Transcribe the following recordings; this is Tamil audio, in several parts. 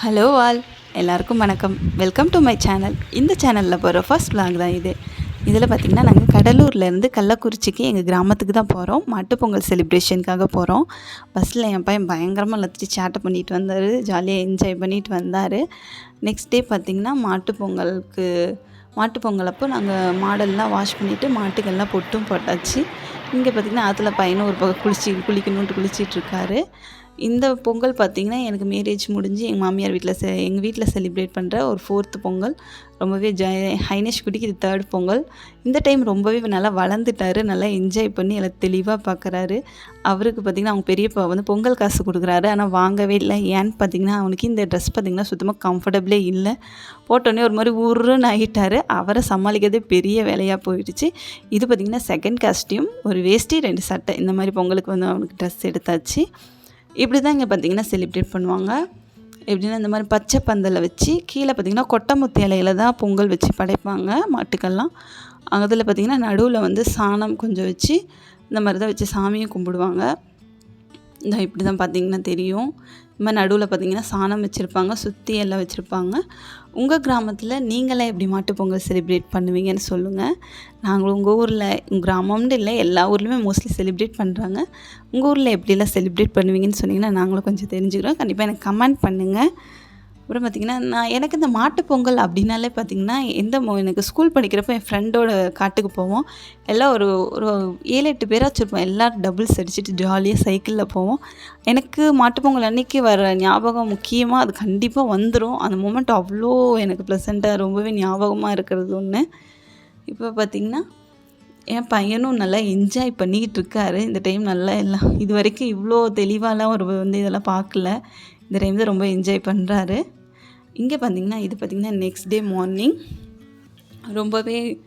ஹலோ ஆல் எல்லாருக்கும் வணக்கம். வெல்கம் டு மை சேனல் இந்த சேனலில் போகிற ஃபர்ஸ்ட் vlog தான் இது. இதில் பார்த்திங்கன்னா நாங்கள் கடலூர்லேருந்து கள்ளக்குறிச்சிக்கு எங்கள் கிராமத்துக்கு தான் போகிறோம் மாட்டுப்பொங்கல் செலிப்ரேஷனுக்காக போகிறோம் பஸ்ஸில் என் பையன் பயங்கரமாக எல்லாத்தையும் சேட்டை பண்ணிட்டு வந்தார். ஜாலியாக என்ஜாய் பண்ணிட்டு வந்தார். நெக்ஸ்ட் டே பார்த்திங்கன்னா மாட்டுப்பொங்கலுக்கு மாட்டுப்பொங்கல் அப்போ நாங்கள் மாடெல்லாம் வாஷ் பண்ணிவிட்டு மாட்டுக்கெல்லாம் பொட்டும் போட்டாச்சு. இங்கே பார்த்திங்கன்னா ஆற்றுல பையனும் ஒரு பக்கம் குளிச்சு குளிக்கணுன்ட்டு குளிச்சிட்ருக்காரு இந்த பொங்கல் பார்த்திங்கன்னா எனக்கு மேரேஜ் முடிஞ்சு எங்கள் மாமியார் வீட்டில் செ எங்கள் வீட்டில் செலிப்ரேட் பண்ணுற ஒரு ஃபோர்த்து பொங்கல். ரொம்பவே ஜ ஹைனேஷ் குட்டிக்கு இது தேர்ட் பொங்கல். இந்த டைம் ரொம்பவே நல்லா வளர்ந்துட்டாரு. நல்லா என்ஜாய் பண்ணி எல்லாம் தெளிவாக பார்க்குறாரு அவருக்கு பார்த்திங்கன்னா அவங்க பெரியப்பா வந்து பொங்கல் காசு கொடுக்குறாரு. ஆனால் வாங்கவே இல்லை. ஏன்னு பார்த்திங்கன்னா அவனுக்கு இந்த ட்ரெஸ் பார்த்திங்கன்னா சுத்தமாக கம்ஃபர்டபுளே இல்லை. போட்டோன்னே ஒரு மாதிரி உருன்னு ஆகிட்டாரு அவரை சமாளிக்கிறதே பெரிய வேலையாக போயிடுச்சு. இது பார்த்திங்கன்னா செகண்ட் காஸ்டியூம் ஒரு வேஷ்டி ரெண்டு சட்டை. இந்த மாதிரி பொங்கலுக்கு வந்து அவனுக்கு ட்ரெஸ் எடுத்தாச்சு. இப்படி தான் இங்கே பார்த்திங்கன்னா செலிப்ரேட் பண்ணுவாங்க. எப்படின்னா இந்த மாதிரி பச்சை பந்தலை வச்சு கீழே பார்த்திங்கன்னா கொட்டமுத்து இலையில தான் பொங்கல் வச்சு படைப்பாங்க மாட்டுக்கெல்லாம் அதில் பார்த்திங்கன்னா நடுவில் வந்து சாணம் கொஞ்சம் வச்சு இந்த மாதிரி தான் வச்சு சாமியும் கும்பிடுவாங்க. இந்த இப்படி தான் பார்த்தீங்கன்னா தெரியும். இந்த மாதிரி நடுவில் பார்த்தீங்கன்னா சாணம் வச்சுருப்பாங்க சுற்றி எல்லாம் வச்சுருப்பாங்க. உங்கள் கிராமத்தில் நீங்களே எப்படி மாட்டுப்பொங்கல் செலிப்ரேட் பண்ணுவீங்கன்னு சொல்லுங்கள் நாங்களும் உங்கள் ஊரில் கிராமம்னு இல்லை எல்லா ஊர்லேயுமே மோஸ்ட்லி செலிப்ரேட் பண்ணுறாங்க உங்கள் ஊரில் எப்படிலாம் செலிப்ரேட் பண்ணுவீங்கன்னு சொன்னிங்கன்னா நாங்களும் கொஞ்சம் தெரிஞ்சுக்கிறோம். கண்டிப்பாக எனக்கு கமெண்ட் பண்ணுங்கள் அப்புறம் பார்த்திங்கன்னா நான் எனக்கு இந்த மாட்டு பொங்கல் அப்படின்னாலே பார்த்திங்கன்னா எந்த எனக்கு ஸ்கூல் படிக்கிறப்போ என் ஃப்ரெண்டோட காட்டுக்கு போவோம். எல்லாம் ஒரு ஒரு ஏழு எட்டு பேராக வச்சுருப்போம். எல்லோரும் டபுள்ஸ் அடிச்சுட்டு ஜாலியாக சைக்கிளில் போவோம். எனக்கு மாட்டு பொங்கல் அன்னைக்கு வர ஞாபகம் முக்கியமாக அது கண்டிப்பாக வந்துடும் அந்த மூமெண்ட் அவ்வளோ எனக்கு ப்ளசண்ட்டாக ரொம்பவே ஞாபகமாக இருக்கிறது ஒன்று இப்போ பார்த்திங்கன்னா என் பையனும் நல்லா என்ஜாய் பண்ணிக்கிட்டு இருக்காரு. இந்த டைம் நல்லா எல்லாம் இது வரைக்கும் இவ்வளோ தெளிவாலாம் ஒரு வந்து இதெல்லாம் பார்க்கல இந்த டைம் தான் ரொம்ப என்ஜாய் பண்ணுறாரு இங்கே பார்த்தீங்கன்னா இது பார்த்திங்கன்னா நெக்ஸ்ட் டே மார்னிங் ரொம்பவே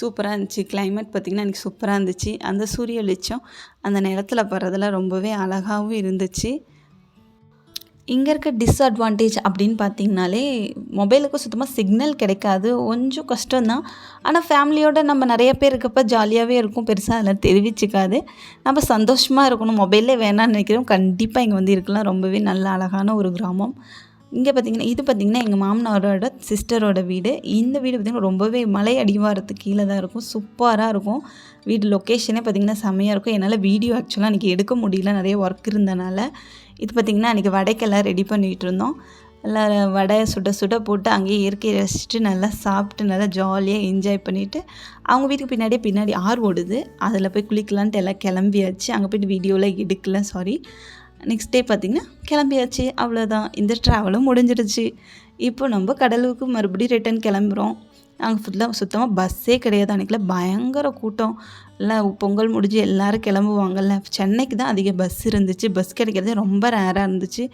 சூப்பராக இருந்துச்சு. கிளைமேட் பார்த்திங்கன்னா எனக்கு சூப்பராக இருந்துச்சு. அந்த சூரிய வெளிச்சம் அந்த நிலத்துல படுறதெல்லாம் ரொம்பவே அழகாகவும் இருந்துச்சு. இங்கே இருக்க டிஸ்அட்வான்டேஜ் அப்படின்னு பார்த்தீங்கனாலே மொபைலுக்கு சுத்தமாக சிக்னல் கிடைக்காது. கொஞ்சம் கஷ்டம்தான். ஆனால் ஃபேமிலியோடு நம்ம நிறைய பேர் இருக்கப்ப ஜாலியாகவே இருக்கும். பெருசாக அதெல்லாம் தெரிவிச்சுக்காது. நம்ம சந்தோஷமாக இருக்கணும். மொபைலே வேணாம்னு நினைக்கிறோம். கண்டிப்பாக இங்கே வந்து இருக்கலாம். ரொம்பவே நல்ல அழகான ஒரு கிராமம். இங்கே பார்த்தீங்கன்னா இது பார்த்தீங்கன்னா எங்கள் மாமனாரோட சிஸ்டரோட வீடு. இந்த வீடு பார்த்திங்கன்னா ரொம்பவே மலை அடிவாரத்துக்கு கீழே தான் இருக்கும். சூப்பராக இருக்கும். வீடு லொக்கேஷனே பார்த்திங்கன்னா செம்மையாக இருக்கும். என்னால் வீடியோ ஆக்சுவலாக அன்றைக்கி எடுக்க முடியல. நிறைய ஒர்க் இருந்தனால. இது பார்த்திங்கன்னா அன்றைக்கி வடைக்கெல்லாம் ரெடி பண்ணிகிட்டு இருந்தோம். எல்லாம் வடை சுட சுட போட்டு அங்கேயே இயற்கையை ரசிச்சுட்டு நல்லா சாப்பிட்டு நல்லா ஜாலியாக என்ஜாய் பண்ணிவிட்டு அவங்க வீட்டுக்கு பின்னாடியே பின்னாடி ஆறு ஓடுது. அதில் போய் குளிக்கலான்ட்டு எல்லாம் கிளம்பியாச்சு. அங்கே போய்ட்டு வீடியோவில் எடுக்கல சாரி நெக்ஸ்ட் டே பார்த்திங்கன்னா கிளம்பியாச்சு. அவ்வளோதான் இந்த ட்ராவலும் முடிஞ்சிடுச்சு. இப்போ நம்ம கடலுக்கு மறுபடியும் ரிட்டன் கிளம்புறோம். அங்கே ஃபுல்லாக சுத்தமாக பஸ்ஸே கிடையாது அன்றைக்கில் பயங்கர கூட்டம். எல்லாம் பொங்கல் முடிஞ்சு எல்லோரும் கிளம்புவாங்கல்ல. சென்னைக்கு தான் அதிக பஸ் இருந்துச்சு. பஸ் கிடைக்கிறதே ரொம்ப ரேராக இருந்துச்சு.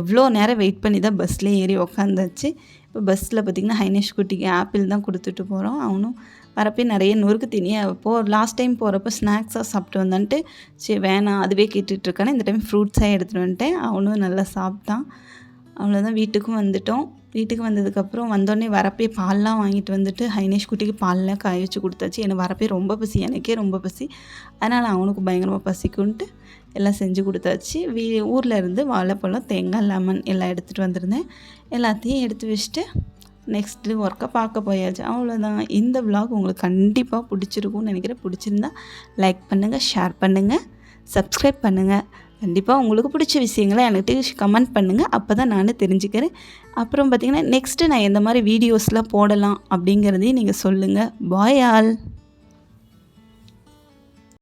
எவ்வளோ நேரம் வெயிட் பண்ணி தான் பஸ்ஸில் ஏறி உக்காந்தாச்சு. இப்போ பஸ்ஸில் பார்த்திங்கன்னா ஹைனேஷ் குட்டிக்கு ஆப்பிள் தான் கொடுத்துட்டு போகிறோம் அவனும் வரப்பே நிறைய நொறுக்கு தீனி போ லாஸ்ட் டைம் போகிறப்ப ஸ்நாக்ஸாக சாப்பிட்டு வந்தான்ட்டு சரி வேணாம் அதுவே கேட்டுட்ருக்கானே. இந்த டைம் ஃப்ரூட்ஸாக எடுத்துகிட்டு வந்துட்டேன். அவனும் நல்லா சாப்பிட்டான். அவ்வளோதான் வீட்டுக்கும் வந்துட்டோம். வீட்டுக்கு வந்ததுக்கப்புறம் வந்தோடனே வரப்பே பால்லாம் வாங்கிட்டு வந்துட்டு ஹைனேஷ் குட்டிக்கு பால்லாம் காய வச்சு கொடுத்தாச்சு. எனக்கு வரப்பே ரொம்ப பசி எனக்கே ரொம்ப பசி. அதனால் அவனுக்கு பயங்கரமாக பசிக்குன்ட்டு எல்லாம் செஞ்சு கொடுத்தாச்சு. வீ ஊரில் இருந்து வாழைப்பழம் தேங்காய் லெமன் எல்லாம் எடுத்துகிட்டு வந்திருந்தேன். எல்லாத்தையும் எடுத்து வச்சுட்டு நெக்ஸ்ட்டு ஒர்க்கை பார்க்க போயாச்சு. அவ்வளோதான் இந்த விலாக் உங்களுக்கு கண்டிப்பாக பிடிச்சிருக்கும்னு நினைக்கிறேன். பிடிச்சிருந்தா லைக் பண்ணுங்கள் ஷேர் பண்ணுங்கள் சப்ஸ்கிரைப் பண்ணுங்கள் கண்டிப்பாக உங்களுக்கு பிடிச்ச விஷயங்களை என்கிட்ட கமெண்ட் பண்ணுங்கள் அப்போ தான் நான் தெரிஞ்சுக்கிறேன். அப்புறம் பார்த்திங்கன்னா நெக்ஸ்ட்டு நான் எந்த மாதிரி வீடியோஸ்லாம் போடலாம் அப்படிங்கிறதையும் நீங்கள் சொல்லுங்கள் பாய் ஆல்